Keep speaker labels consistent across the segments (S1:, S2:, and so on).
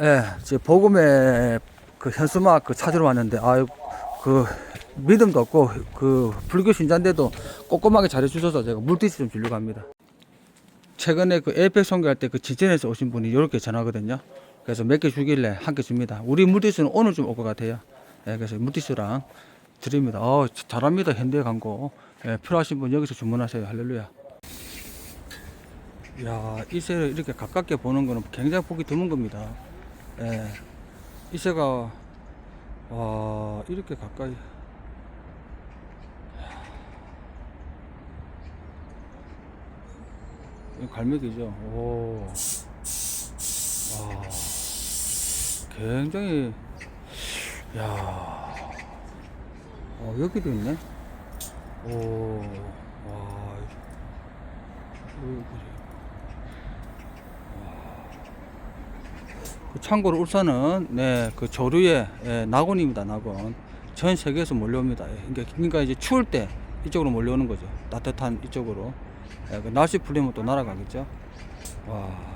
S1: 예, 제 복음의 그 현수막 그 찾으러 왔는데 아유 그 믿음도 없고 그 불교 신자인데도 꼼꼼하게 잘해주셔서 제가 물티슈 좀 주려고 합니다. 최근에 그 에이펙 선교할 때 그 지천에서 오신 분이 이렇게 전하거든요. 그래서 몇 개 주길래 한 개 줍니다. 우리 물티슈는 오늘 좀 올 것 같아요. 예, 그래서 물티슈랑 드립니다. 어, 잘합니다. 현대 광고. 예, 필요하신 분 여기서 주문하세요. 할렐루야. 야, 이 새를 이렇게 가깝게 보는 거는 굉장히 보기 드문 겁니다. 예. 이 새가, 와, 이렇게 가까이. 이 갈매기죠. 오. 와. 굉장히, 야. 어, 여기도 있네. 오. 와. 여기 보세요. 그 참고로 울산은 네, 그 조류의 예, 낙원입니다. 낙원. 전 세계에서 몰려옵니다. 예, 그러니까, 이제 추울 때 이쪽으로 몰려오는 거죠. 따뜻한 이쪽으로. 예, 그 날씨 풀리면 또 날아가겠죠. 와.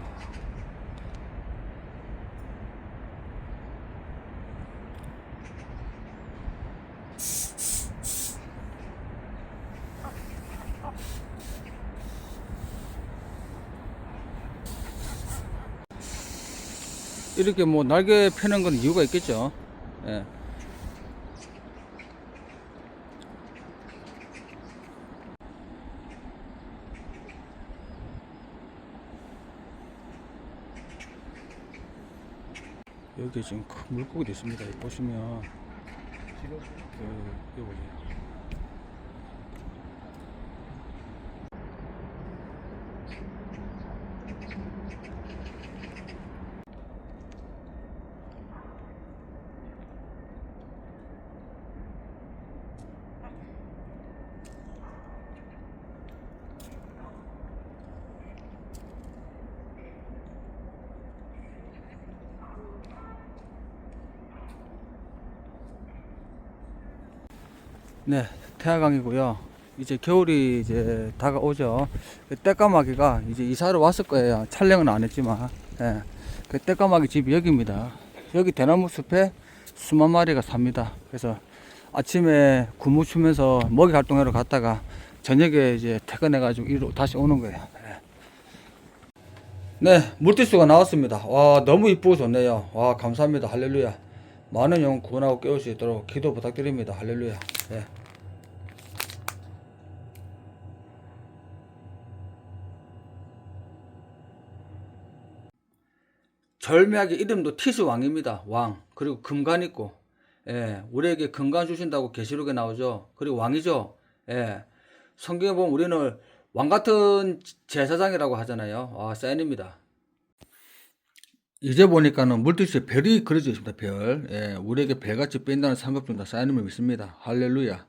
S1: 이렇게 뭐 날개 펴는 건 이유가 있겠죠. 예. 여기 지금 큰 물고기도 있습니다. 보시면 그 여기 보세요. 네, 태화강이고요. 이제 겨울이 이제 다가오죠. 그 떼까마귀가 이제 이사를 왔을 거예요. 촬영은 안 했지만, 예. 그 떼까마귀 집이 여기입니다. 여기 대나무 숲에 수만 마리가 삽니다. 그래서 아침에 군무 추면서 먹이 활동하러 갔다가 저녁에 이제 퇴근해가지고 이로 다시 오는 거예요. 예. 네, 물티슈가 나왔습니다. 와, 너무 이쁘고 좋네요. 와, 감사합니다. 할렐루야. 많은 영혼 구원하고 깨울 수 있도록 기도 부탁드립니다. 할렐루야. 예. 절묘하게 이름도 티스 왕입니다. 왕. 그리고 금관 있고. 예. 우리에게 금관 주신다고 계시록에 나오죠. 그리고 왕이죠. 예. 성경에 보면 우리는 왕 같은 제사장이라고 하잖아요. 아, 사인입니다. 이제 보니까는 물티슈에 별이 그려져 있습니다. 별. 예, 우리에게 별같이 뺀다는 상급 중다 사인임을 믿습니다. 할렐루야.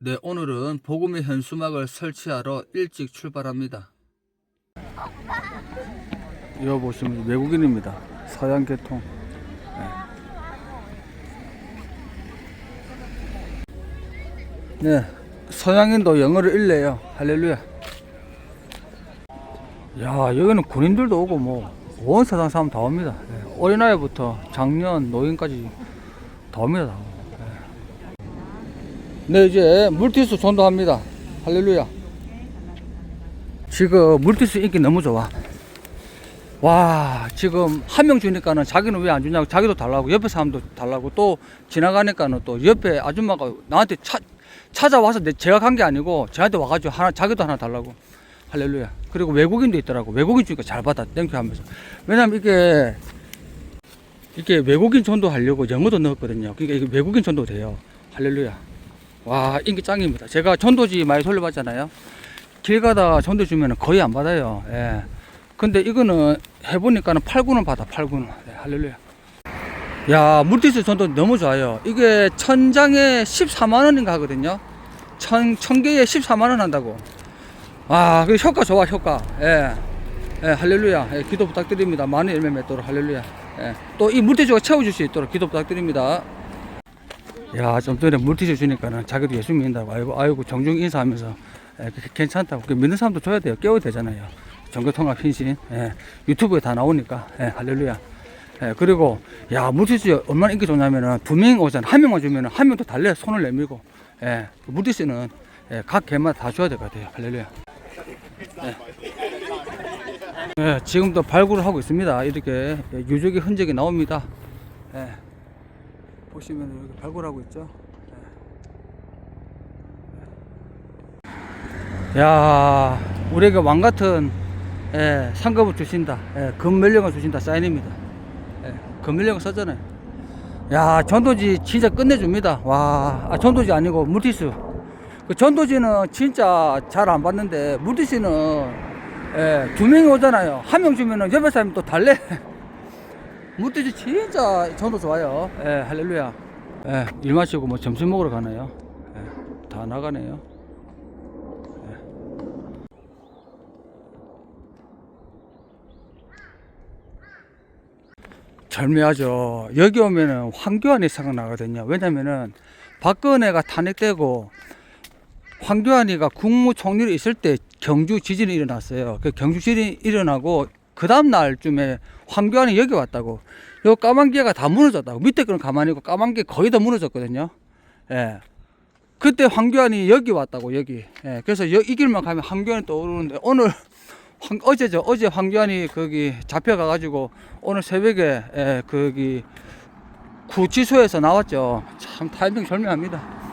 S1: 네, 오늘은 복음의 현수막을 설치하러 일찍 출발합니다. 이거 보시면 외국인입니다. 서양 계통. 네. 네, 서양인도 영어를 읽네요. 할렐루야. 야 여기는 군인들도 오고 뭐 온 세상 사람 다 옵니다. 예, 어린아이부터 장년 노인까지 다 옵니다. 다. 예. 네 이제 물티슈 전도합니다. 할렐루야. 지금 물티슈 인기 너무 좋아. 와 지금 한 명 주니까는 자기는 왜 안 주냐고 자기도 달라고 옆에 사람도 달라고 또 지나가니까는 또 옆에 아줌마가 나한테 차, 찾아와서 내, 제가 간 게 아니고 저한테 와가지고 하나 자기도 하나 달라고 할렐루야. 그리고 외국인도 있더라고. 외국인 주니까 잘 받아. 땡큐 하면서. 왜냐면 이게, 이게 외국인 전도 하려고 영어도 넣었거든요. 그러니까 이게 외국인 전도 돼요. 할렐루야. 와, 인기 짱입니다. 제가 전도지 많이 돌려봤잖아요. 길 가다 전도 주면 거의 안 받아요. 예. 근데 이거는 해보니까는 8군은 받아, 8군은. 네, 할렐루야. 야, 물티슈 전도 너무 좋아요. 이게 천장에 14만원인가 하거든요. 천, 천 개에 14만원 한다고. 아, 그 효과 좋아, 효과. 예. 예, 할렐루야. 예, 기도 부탁드립니다. 많은 열매 맺도록 할렐루야. 예. 또 이 물티슈가 채워줄 수 있도록 기도 부탁드립니다. 야, 좀 전에 물티슈 주니까는 자기도 예수 믿는다고. 아이고, 아이고, 정중 인사하면서. 예, 그- 괜찮다고. 그 믿는 사람도 줘야 돼요. 깨워야 되잖아요. 전교통합 흰신 예, 유튜브에 다 나오니까 예, 할렐루야. 예, 그리고 야 물티슈 얼마나 인기 좋냐면은 두 명 오잖아 한 명만 주면은 한 명도 달래 손을 내밀고 예, 물티슈는 예, 각 개마다 다 줘야 될 것 같아요. 할렐루야. 예. 예, 지금도 발굴을 하고 있습니다. 이렇게 예, 유적의 흔적이 나옵니다. 예. 보시면 여기 발굴하고 있죠. 예. 야, 우리에게 왕 같은 예, 상급을 주신다. 예, 금멸령을 주신다. 사인입니다. 예, 금멸령을 썼잖아요. 야, 전도지 진짜 끝내줍니다. 와, 아, 전도지 아니고 물티슈. 그 전도지는 진짜 잘안 받는데 물티슈는 예, 두 명이 오잖아요. 한 명 주면은 옆에 사람이 또 달래. 물티슈 진짜 전도 좋아요. 예, 할렐루야. 예, 일 마치고 뭐 점심 먹으러 가나요? 예, 다 나가네요. 절묘하죠. 여기 오면은 황교안이 생각나거든요. 왜냐면은 박근혜가 탄핵되고 황교안이가 국무총리로 있을 때 경주 지진이 일어났어요. 그 경주 지진이 일어나고 그 다음 날쯤에 황교안이 여기 왔다고. 요 까만 개가 다 무너졌다고. 밑에 거는 가만히 있고 까만 게 거의 다 무너졌거든요. 예. 그때 황교안이 여기 왔다고 여기. 예. 그래서 여, 이 길만 가면 황교안이 떠오르는데 오늘 황, 어제죠. 어제 황교안이 거기 잡혀가 가지고 오늘 새벽에 예, 거기 구치소에서 나왔죠. 참 타이밍 절묘합니다.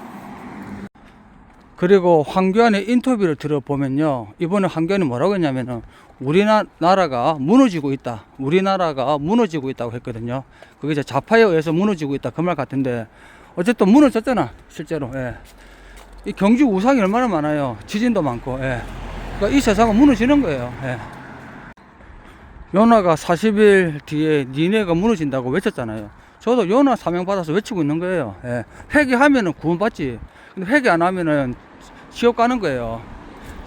S1: 그리고 황교안의 인터뷰를 들어보면요. 이번에 황교안이 뭐라고 했냐면은 우리나라가 무너지고 있다. 우리나라가 무너지고 있다고 했거든요. 그게 이제 자파에 의해서 무너지고 있다. 그 말 같은데 어쨌든 무너졌잖아. 실제로. 예. 이 경주 우상이 얼마나 많아요. 지진도 많고. 예. 그러니까 이 세상은 무너지는 거예요. 예. 요나가 40일 뒤에 니네가 무너진다고 외쳤잖아요. 저도 요나 사명 받아서 외치고 있는 거예요. 예. 회개하면은 구원받지. 근데 회개 안 하면은 지옥 가는 거예요.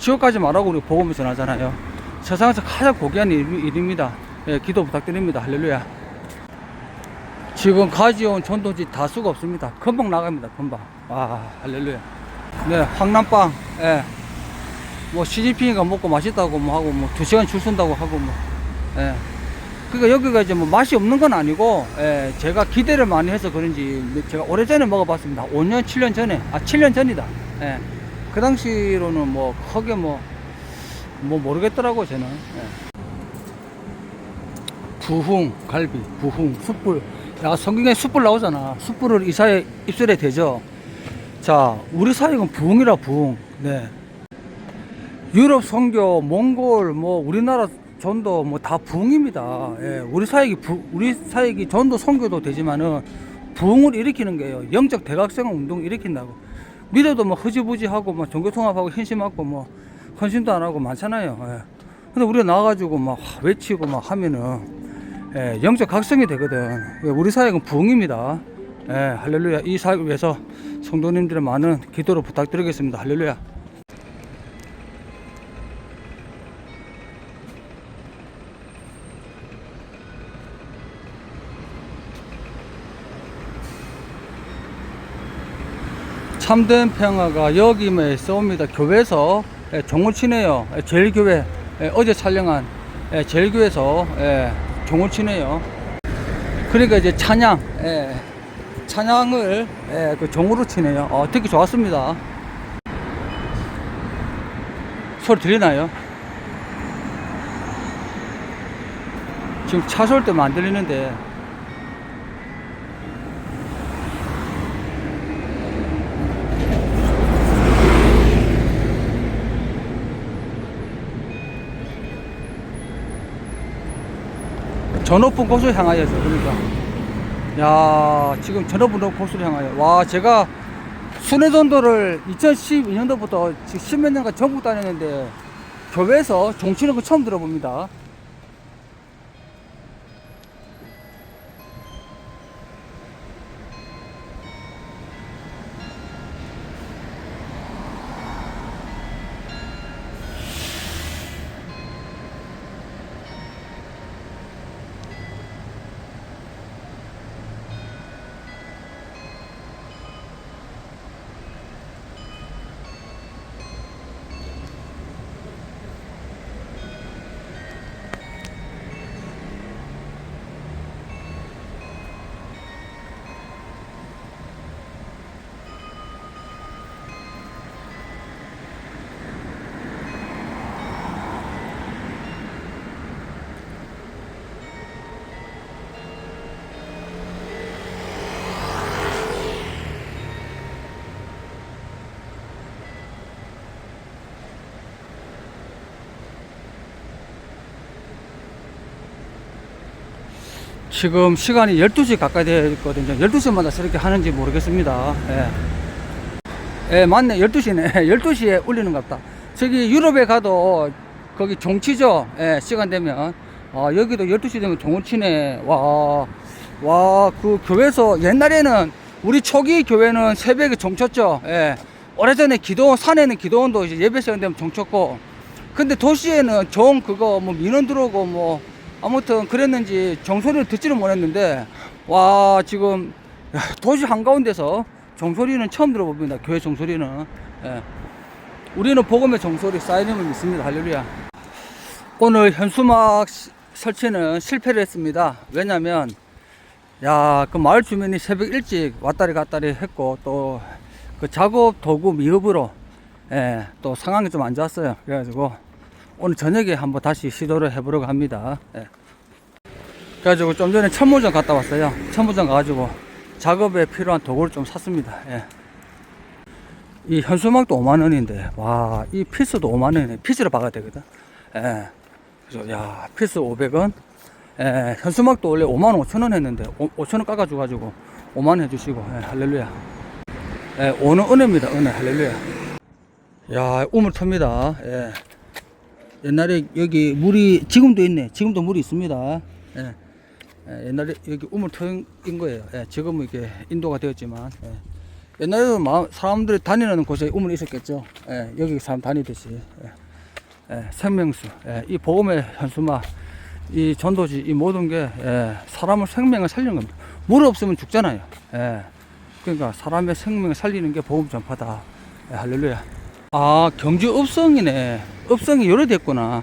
S1: 지옥 가지 말라고 우리 복음을 전하잖아요. 세상에서 가장 고귀한 일, 일입니다. 예, 기도 부탁드립니다. 할렐루야. 지금 가지온 전도지 다 수가 없습니다. 금방 나갑니다. 금방. 와, 할렐루야. 네, 황남빵. 예. 뭐 시진핑이가 먹고 맛있다고 뭐 하고 뭐 두 시간 줄 선다고 하고 뭐. 예. 그러니까 여기가 이제 뭐 맛이 없는 건 아니고 예, 제가 기대를 많이 해서 그런지 제가 오래전에 먹어봤습니다. 5년, 7년 전에 아 7년 전이다. 예. 그 당시로는 뭐 크게 뭐, 뭐 모르겠더라고 저는. 예. 부흥, 갈비, 부흥, 숯불. 야 성경에 숯불 나오잖아. 숯불을 이사에 입술에 대죠. 자, 우리 사역은 부흥이라 부흥. 네. 유럽 선교, 몽골, 뭐 우리나라 전도 뭐 다 부흥입니다. 예, 우리 사역이 부, 우리 사역이 전도 선교도 되지만은 부흥을 일으키는 거예요. 영적 대각성 운동 일으킨다고. 믿어도 뭐 흐지부지하고 뭐 종교 통합하고 현심하고 뭐 헌신도 안 하고 많잖아요. 예. 근데 우리가 나와가지고 막 외치고 막 하면은 예, 영적 각성이 되거든. 예, 우리 사역은 부흥입니다. 예, 할렐루야. 이 사역을 위해서 성도님들의 많은 기도를 부탁드리겠습니다. 할렐루야. 참된 평화가 여기에 있어옵니다. 교회에서 예, 종을 치네요. 예, 제일교회 예, 어제 촬영한 예, 제일교회에서 예, 종을 치네요. 그러니까 이제 찬양, 예, 찬양을 예, 그 종으로 치네요. 어, 듣기 좋았습니다. 소리 들리나요? 지금 차쏠 때만 안 들리는데 저 높은 곳을 향하여서 그러니까. 야 지금 저 높은 곳을 향하여. 와 제가 순회전도를 2012년도부터 지금 십몇 년간 전국 다녔는데 교회에서 종치는 거 처음 들어봅니다 지금 시간이 12시 가까이 되었거든요. 12시마다 저렇게 하는지 모르겠습니다. 예. 예, 맞네. 12시네. 12시에 울리는 것 같다. 저기 유럽에 가도 거기 종치죠. 예, 시간 되면. 아, 여기도 12시 되면 종을 치네. 와, 와, 그 교회에서 옛날에는 우리 초기 교회는 새벽에 종쳤죠. 예. 오래전에 기도원, 산에는 기도원도 이제 예배 시간 되면 종쳤고. 근데 도시에는 종 그거 뭐 민원 들어오고 뭐 아무튼 그랬는지 종소리를 듣지를 못했는데 와 지금 야, 도시 한가운데서 종소리는 처음 들어봅니다. 교회 종소리는. 예. 우리는 복음의 종소리 사인임을 믿습니다. 할렐루야. 오늘 현수막 시- 설치는 실패를 했습니다. 왜냐면 야 그 마을 주민이 새벽 일찍 왔다리 갔다리 했고 또 그 작업 도구 미흡으로 예, 또 상황이 좀 안 좋았어요. 그래가지고 오늘 저녁에 한번 다시 시도를 해보려고 합니다. 예. 그래가지고 좀 전에 천무점 갔다 왔어요. 천무점 가가지고 작업에 필요한 도구를 좀 샀습니다. 예. 이 현수막도 5만원인데, 와, 이 피스도 5만원이네. 피스를 박아야 되거든. 예. 야, 피스 500원. 예, 현수막도 원래 5만 5천원 했는데, 5천원 깎아줘가지고 5만원 해주시고, 예, 할렐루야. 예, 오늘 은혜입니다. 은혜, 할렐루야. 야, 우물 텄니다. 예. 옛날에 여기 물이 지금도 있네. 지금도 물이 있습니다. 예. 예, 옛날에 여기 우물터인 거예요. 예, 지금은 이게 인도가 되었지만 예. 옛날에도 마- 사람들이 다니는 곳에 우물이 있었겠죠. 예, 여기 사람 다니듯이 예. 예, 생명수, 예, 이 복음의 현수막, 이 전도지, 이 모든 게 예, 사람을 생명을 살리는 겁니다. 물 없으면 죽잖아요. 예. 그러니까 사람의 생명을 살리는 게 복음 전파다. 예, 할렐루야. 아, 경주 읍성이네. 읍성이 요래 됐구나.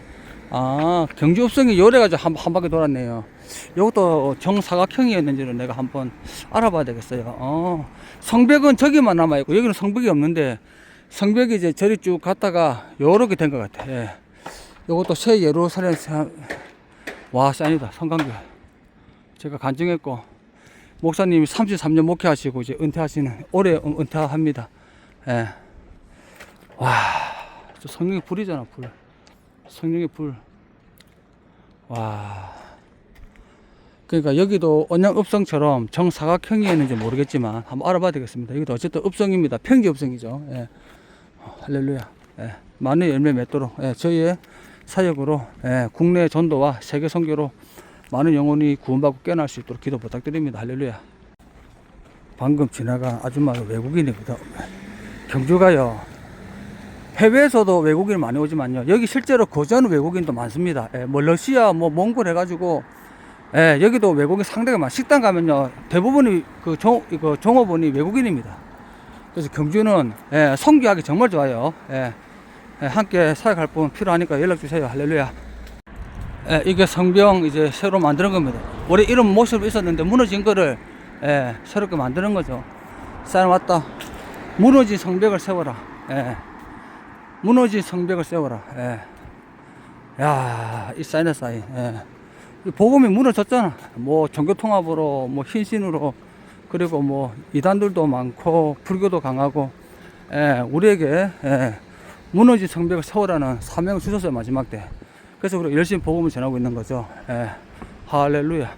S1: 아, 경주 읍성이 요래 가지고 한, 한 바퀴 돌았네요. 이것도 정사각형이었는지는 내가 한번 알아봐야 되겠어요. 어, 성벽은 저기만 남아있고, 여기는 성벽이 없는데, 성벽이 이제 저리 쭉 갔다가 요렇게 된 것 같아. 예. 이것도 새 예루살렘, 사- 와, 짱이다. 성강교. 제가 간증했고, 목사님이 33년 목회하시고, 이제 은퇴하시는, 올해 은- 은퇴합니다. 예. 와, 저 성령의 불이잖아, 불. 성령의 불. 와. 그러니까 여기도 언양 읍성처럼 정사각형이었는지 모르겠지만 한번 알아봐야 되겠습니다. 여기도 어쨌든 읍성입니다. 평지 읍성이죠. 예. 어, 할렐루야. 예. 많은 열매 맺도록 예. 저희의 사역으로 예. 국내 전도와 세계 선교로 많은 영혼이 구원받고 깨어날 수 있도록 기도 부탁드립니다. 할렐루야. 방금 지나간 아줌마가 외국인이거든. 경주가요. 해외에서도 외국인 많이 오지만요. 여기 실제로 거주하는 외국인도 많습니다. 예, 뭐 러시아, 뭐 몽골 해가지고 예, 여기도 외국인 상대가 많. 식당 가면요 대부분이 그 종, 그 종업원이 외국인입니다. 그래서 경주는 예, 성교하기 정말 좋아요. 예, 예, 함께 사역할 분 필요하니까 연락 주세요. 할렐루야. 예, 이게 성병 이제 새로 만드는 겁니다. 원래 이런 모습이 있었는데 무너진 거를 예, 새롭게 만드는 거죠. 사람 왔다. 무너진 성벽을 세워라. 예. 무너진 성벽을 세워라. 예. 야, 이 사인의 사인. 예. 이 복음이 무너졌잖아. 뭐 종교 통합으로, 뭐 흰신으로, 그리고 뭐 이단들도 많고 불교도 강하고, 예, 우리에게 예, 무너진 성벽을 세우라는 사명을 주셨어요 마지막 때. 그래서 우리가 열심히 복음을 전하고 있는 거죠. 예. 할렐루야.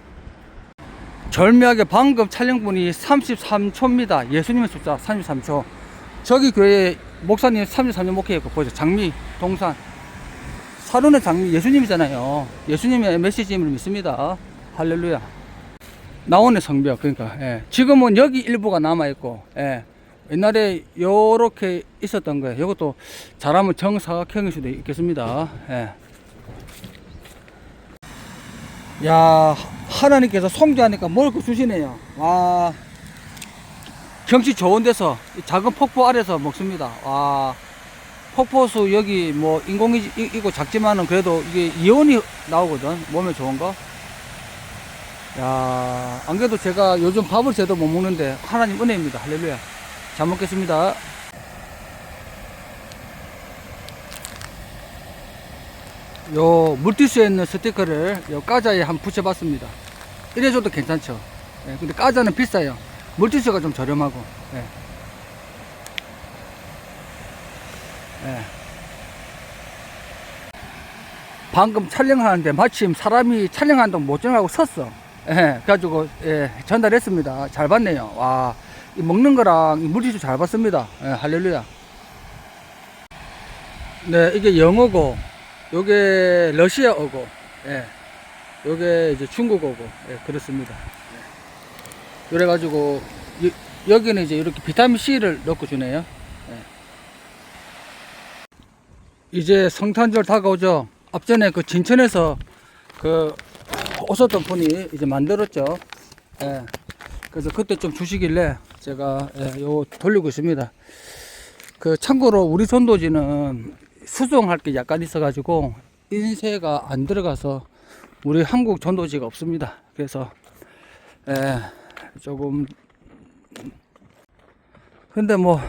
S1: 절묘하게 방금 촬영분이 33초입니다. 예수님의 숫자 33초. 저기 교회 목사님 33년 목회했고 보죠. 장미, 동산. 사론의 장미 예수님이잖아요. 예수님의 메시지임을 믿습니다. 할렐루야. 나오네 성벽. 그러니까 예. 지금은 여기 일부가 남아 있고 예. 옛날에 요렇게 있었던 거예요. 이것도 잘하면 정사각형일 수도 있겠습니다. 예. 야 하나님께서 성교하니까 먹을 거 주시네요. 와 경치 좋은 데서 이 작은 폭포 아래서 먹습니다. 와 폭포수 여기 뭐 인공이고 작지만은 그래도 이게 이온이 나오거든 몸에 좋은 거. 야, 안 그래도 제가 요즘 밥을 제대로 못 먹는데 하나님 은혜입니다. 할렐루야. 잘 먹겠습니다. 요 물티슈에 있는 스티커를 요 까자에 한번 붙여봤습니다. 이래줘도 괜찮죠. 예, 근데 까자는 비싸요. 물티슈가 좀 저렴하고. 예. 예. 방금 촬영하는데 마침 사람이 촬영한다고 못 촬영하고 섰어. 예, 그래가지고, 예, 전달했습니다. 잘 봤네요. 와, 이 먹는 거랑 이 물티슈 잘 봤습니다. 예, 할렐루야. 네, 이게 영어고, 요게 러시아어고, 예, 요게 이제 중국어고, 예, 그렇습니다. 예. 그래가지고, 이- 여기는 이제 이렇게 비타민C를 넣고 주네요. 예. 이제 성탄절 다가오죠. 앞전에 그 진천에서 그 오셨던 분이 이제 만들었죠. 예. 그래서 그때 좀 주시길래 제가 예, 요 돌리고 있습니다. 그 참고로 우리 전도지는 수송할 게 약간 있어가지고 인쇄가 안 들어가서 우리 한국 전도지가 없습니다. 그래서 예, 조금 근데 뭐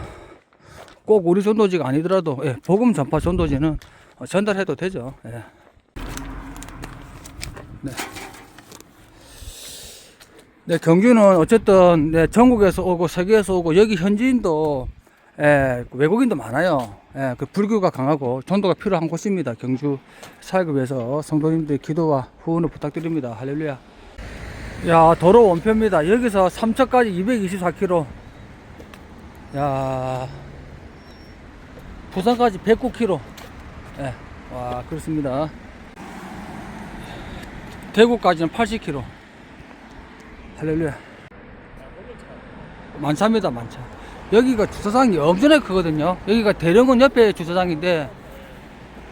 S1: 꼭 우리 전도지가 아니더라도 예, 복음 전파 전도지는 어, 전달해도 되죠. 예. 네. 네, 경주는 어쨌든 네, 전국에서 오고 세계에서 오고 여기 현지인도 예, 외국인도 많아요. 예, 그 불교가 강하고 전도가 필요한 곳입니다. 경주 사역을 위해서 성도님들 기도와 후원을 부탁드립니다. 할렐루야. 야, 도로 원표입니다. 여기서 삼척까지 224km. 야, 부산까지 109km. 예, 와, 그렇습니다. 대구까지는 80km. 할렐루야. 만차입니다, 만차. 여기가 주차장이 엄청나게 크거든요. 여기가 대령원 옆에 주차장인데,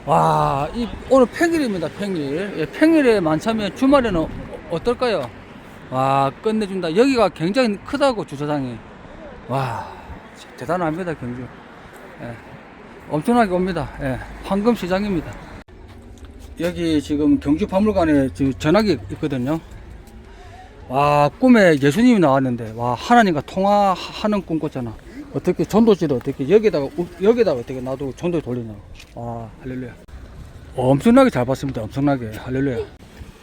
S1: 와, 이, 오늘 평일입니다, 평일. 예, 평일에 만차면 주말에는 어떨까요? 와, 끝내준다. 여기가 굉장히 크다고, 주차장이. 와, 대단합니다, 경주. 예, 엄청나게 옵니다. 예, 황금 시장입니다. 여기 지금 경주 박물관에 전화기 있거든요. 와 꿈에 예수님이 나왔는데 와 하나님과 통화하는 꿈 꿨잖아. 어떻게 전도지를 어떻게 여기다가 우- 여기다가 어떻게 놔두고 전도 돌리냐. 와 할렐루야. 엄청나게 잘 봤습니다. 엄청나게 할렐루야.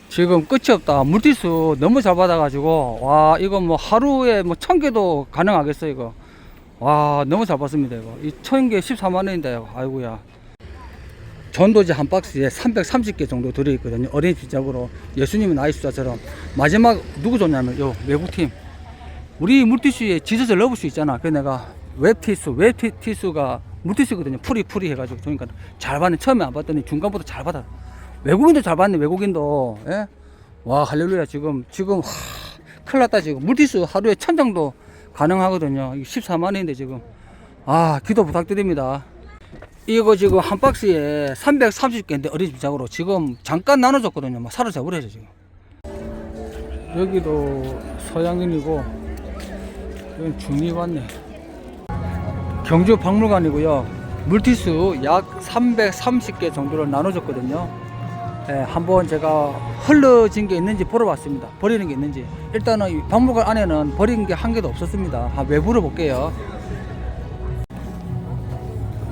S1: 지금 끝이 없다. 물티수 너무 잘 받아가지고 와 이거 뭐 하루에 뭐 천 개도 가능하겠어 이거. 와 너무 잘 봤습니다 이거. 이 천 개 14만 원인데 이거. 아이고야. 전도지 한 박스에 330개 정도 들어있거든요. 어린이집적으로 예수님의 나이 숫자처럼 마지막 누구 줬냐면 요 외국팀 우리 물티슈에 지젖을 넣을 수 있잖아. 그래서 내가 웹티슈 웹티슈가 물티슈거든요. 풀이 풀이 해가지고 그러니까 잘 받네. 처음에 안 봤더니 중간부터 잘 받아. 외국인도 잘 받네. 외국인도 예? 와 할렐루야 지금 지금 하, 큰일 났다 지금 물티슈 하루에 천 정도 가능하거든요. 이게 14만 원인데 지금 아 기도 부탁드립니다. 이거 지금 한 박스에 330개인데 어린이집 작으로 지금 잠깐 나눠줬거든요. 막 사로 잡으래죠 지금. 여기도 서양인이고 여기 중립 왔네. 경주 박물관이고요. 물티슈 약 330개 정도를 나눠줬거든요. 예, 한번 제가 흘러진 게 있는지 보러 왔습니다. 버리는 게 있는지. 일단은 이 박물관 안에는 버린 게 한 개도 없었습니다. 아, 외부를 볼게요.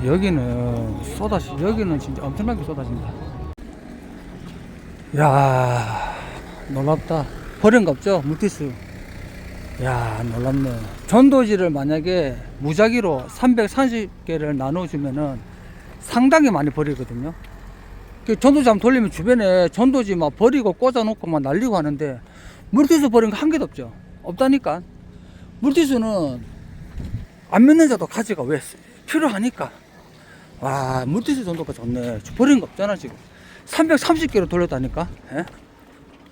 S1: 여기는 쏟아지 여기는 진짜 엄청나게 쏟아진다 야 놀랍다 버린 거 없죠 물티슈 야 놀랍네 전도지를 만약에 무작위로 330개를 나눠주면은 상당히 많이 버리거든요 그 한번 돌리면 주변에 전도지 막 버리고 꽂아놓고 막 날리고 하는데 물티슈 버린 거 한 개도 없죠. 없다니까. 물티슈는 안 믿는 자도 가지가 왜 필요하니까. 와 물티슈 정도가 좋네. 버린 거 없잖아 지금. 330개로 돌렸다니까. 예?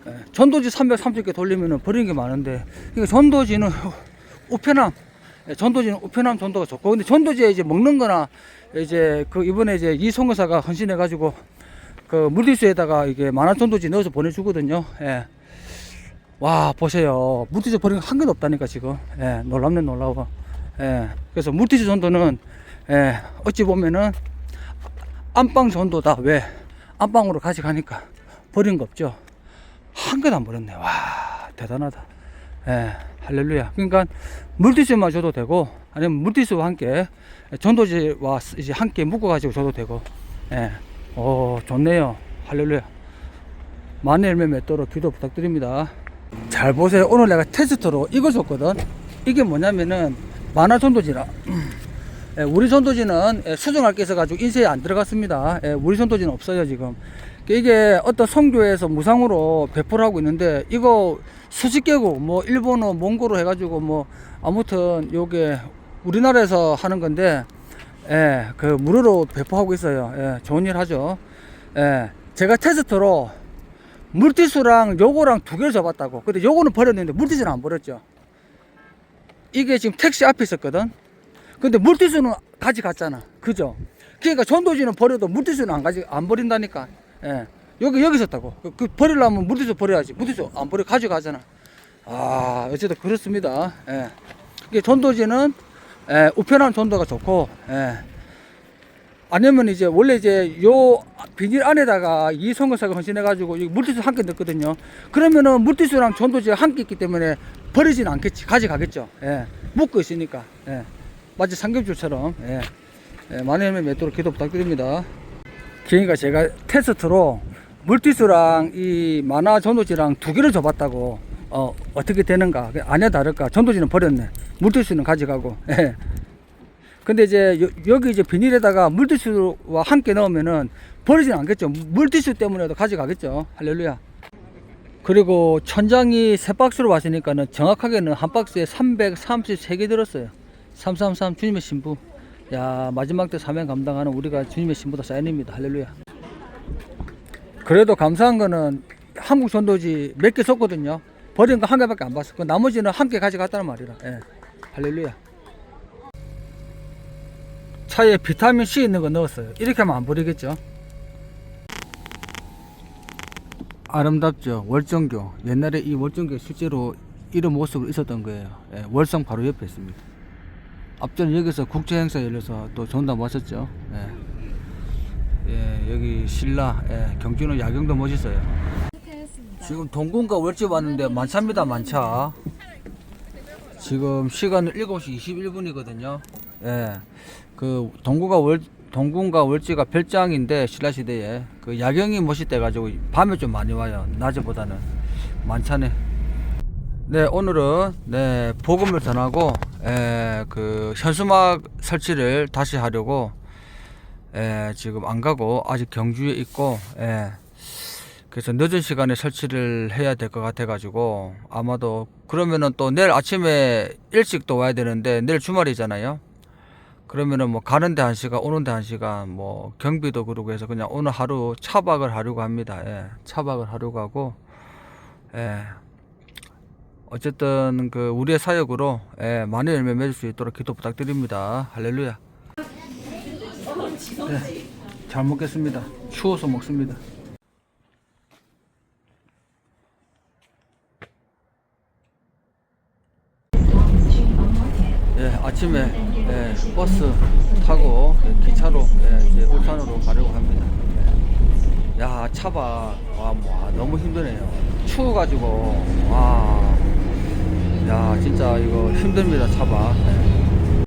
S1: 예, 전도지 330개 돌리면은 버린 게 많은데 이거 전도지는 우편함. 예, 전도지는 우편함 전도가 좋고. 근데 전도지에 이제 먹는 거나 이제 그 이번에 이제 이송교사가 헌신해 가지고 그 물티슈에다가 이게 만화 전도지 넣어서 보내주거든요 예. 와 보세요 물티슈 버린 거 한 개도 없다니까 지금 예, 놀랍네 놀라워 예, 그래서 물티슈 전도는 예, 어찌 보면은 안방 전도다. 왜? 안방으로 가져가니까 버린 거 없죠. 한 개도 안 버렸네. 와, 대단하다. 예, 할렐루야. 그러니까 물티슈만 줘도 되고, 아니면 물티슈와 함께 전도지와 이제 함께 묶어가지고 줘도 되고, 예, 오, 좋네요. 할렐루야. 만의 열매 맺도록 기도 부탁드립니다. 잘 보세요. 오늘 내가 테스트로 이거 줬거든. 이게 뭐냐면은 만화 전도지라. 예, 우리 전도지는 예, 수정할 게 있어가지고 인쇄에 안 들어갔습니다. 예, 우리 전도지는 없어요 지금. 이게 어떤 성교에서 무상으로 배포를 하고 있는데 이거 수십 개국 뭐 일본어 몽고로 해가지고 뭐 아무튼 요게 우리나라에서 하는 건데 예, 그 무료로 배포하고 있어요. 예, 좋은 일 하죠. 예, 제가 테스트로 물티슈랑 요거랑 두 개를 접었다고. 근데 요거는 버렸는데 물티슈는 안 버렸죠. 이게 지금 택시 앞에 있었거든. 근데 물티슈는 가져갔잖아. 그죠? 그러니까 전도지는 버려도 물티슈는 안 가지 안 버린다니까. 예. 여기 여기 있었다고. 그, 그 버리려면 물티슈 버려야지. 물티슈 안 버려 가져가잖아. 아, 어쨌든 그렇습니다. 예. 이게 전도지는 예, 우편한 전도가 좋고 예. 아니면 이제 원래 이제 요 비닐 안에다가 이송거사가 헌신해가지고 이 물티슈 한 개 넣거든요. 그러면은 물티슈랑 전도지가 함께 있기 때문에 버리지는 않겠지. 가져가겠죠. 예. 묶고 있으니까. 예. 마치 삼겹줄처럼. 예. 예. 많은 힘을 맺도록 기도 부탁드립니다. 그러니까 제가 테스트로 물티슈랑 이 만화 전도지랑 두 개를 줘봤다고 어, 어떻게 되는가. 아니야 다를까. 전도지는 버렸네. 물티슈는 가져가고. 예. 근데 이제 여, 기 이제 비닐에다가 물티슈와 함께 넣으면은 버리진 않겠죠. 물티슈 때문에도 가져가겠죠. 할렐루야. 그리고 천장이 세 박스로 왔으니까는 정확하게는 한 박스에 333개 들었어요. 333 주님의 신부. 야 마지막 때 사명 감당하는 우리가 주님의 신부다. 사인입니다. 할렐루야. 그래도 감사한 거는 한국 전도지 몇 개 썼거든요 버린 거 한 개밖에 안 봤어. 그 나머지는 함께 가져갔다는 말이라. 예. 할렐루야. 차에 비타민 C 있는 거 넣었어요. 이렇게 하면 안 버리겠죠? 아름답죠? 월정교. 옛날에 이 월정교 실제로 이런 모습으로 있었던 거예요. 예, 월성 바로 옆에 있습니다. 앞전에 여기서 국제 행사 열려서 또 전담 왔었죠. 예. 예, 여기 신라 예, 경주는 야경도 멋있어요. 지금 동군과 월집 왔는데 만차입니다, 만차. 지금 시간은 7시 21분이거든요. 예. 그 동구가 월 동군과 월지가 별장인데 신라 시대에 그 야경이 멋있대 가지고 밤에 좀 많이 와요. 낮에보다는 만차네. 네, 오늘은 네, 복음을 전하고 에, 그 현수막 설치를 다시 하려고 에, 지금 안 가고 아직 경주에 있고 에, 그래서 늦은 시간에 설치를 해야 될 것 같아 가지고 아마도 그러면은 또 내일 아침에 일찍 또 와야 되는데 내일 주말이잖아요. 그러면은 뭐 가는데 한 시간 오는데 한 시간 뭐 경비도 그러고 해서 그냥 오늘 하루 차박을 하려고 합니다. 예, 차박을 하려고 하고 예. 어쨌든 그 우리의 사역으로 예, 많은 열매 맺을 수 있도록 기도 부탁드립니다. 할렐루야. 네, 잘 먹겠습니다. 추워서 먹습니다. 예, 아침에 예, 버스 타고 예, 기차로 예, 이제 울산으로 가려고 합니다. 예. 야 차박 와, 뭐, 아, 너무 힘드네요. 추워가지고 와. 야 진짜 이거 힘듭니다 차박 네.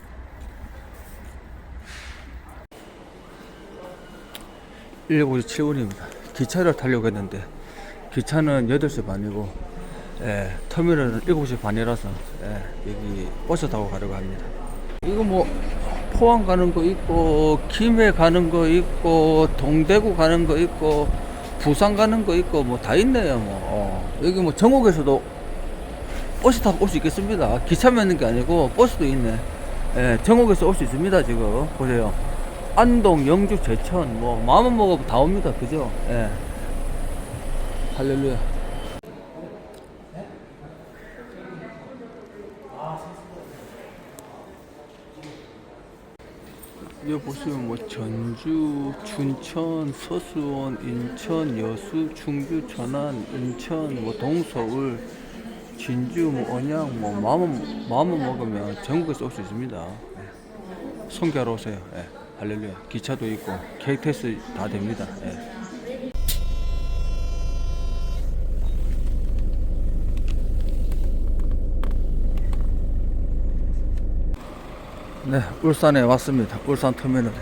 S1: 일곱 시 7분입니다 기차를 타려고 했는데 기차는 8시 반이고 예, 터미널은 7시 반이라서 예, 여기 버스 타고 가려고 합니다 이거 뭐 포항 가는 거 있고 김해 가는 거 있고 동대구 가는 거 있고 부산 가는 거 있고 뭐 다 있네요 뭐 어. 여기 뭐 전국에서도 버스 타고 올 수 있겠습니다. 기차만 있는 게 아니고 버스도 있네. 예, 전국에서 올 수 있습니다. 지금 보세요. 안동, 영주, 제천 뭐 마음만 먹어도 다 옵니다. 그죠? 예. 할렐루야. 여기 보시면 뭐 전주, 춘천, 서수원, 인천, 여수, 충주, 천안, 인천, 뭐 동서울 진주, 뭐 언양, 뭐 마음 마음을 먹으면 전국에서 올 수 있습니다. 예. 성교하러 오세요. 예. 할렐루야. 기차도 있고 KTX 다 됩니다. 예. 네, 울산에 왔습니다. 울산 터미널.